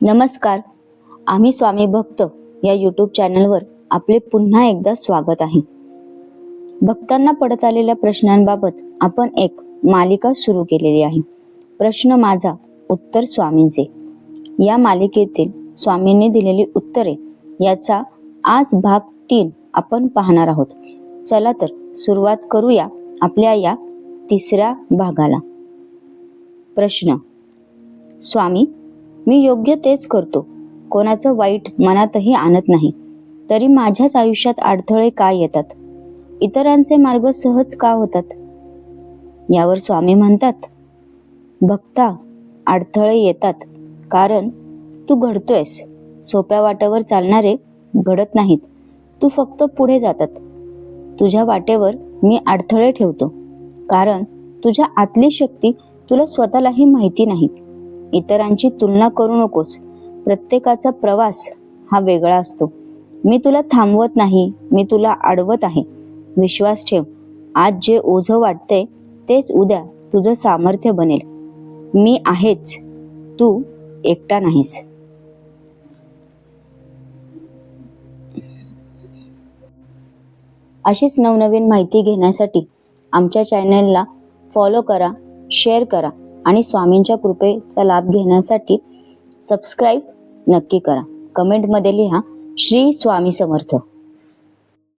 नमस्कार. आम्ही स्वामी भक्त या यूट्यूब चॅनलवर आपले पुन्हा एकदा स्वागत आहे. भक्तांना पडत आलेल्या प्रश्नांबाबत आपण एक मालिका सुरू केलेली आहे. प्रश्न माझा उत्तर स्वामींचे. या मालिकेतील स्वामींनी दिलेली उत्तरे याचा आज भाग तीन आपण पाहणार आहोत. चला तर सुरुवात करूया आपल्या या तिसऱ्या भागाला. प्रश्न स्वामी मी योग्य तेच करतो. कोणाचं वाईट मनातही आणत नाही. तरी माझ्याच आयुष्यात अडथळे का येतात? इतरांचे मार्ग सहज का होतात? यावर स्वामी म्हणतात भक्ता अडथळे येतात. कारण तू घडतोयस. सोप्या वाटेवर चालणारे घडत नाहीत. तू फक्त पुढे जातात. तुझ्या वाटेवर मी अडथळे ठेवतो. कारण तुझ्या आतली शक्ती तुला स्वतःलाही माहिती नाही. इतरांची तुलना करू नकोस. प्रत्येकाचा प्रवास हा वेगळा असतो. मी तुला थांबवत नाही मी तुला अडवत आहे. विश्वास ठेव. आज जे ओझं वाटतंय तेच उद्या तुझं सामर्थ्य बनेल. मी आहेच. तू एकटा नाहीस. अशीच नवनवीन माहिती घेण्यासाठी आमच्या चॅनलला फॉलो करा शेअर करा. आणि स्वामींच्या कृपेचा लाभ घेण्यासाठी सबस्क्राईब नक्की करा. कमेंटमध्ये लिहा श्री स्वामी समर्थ.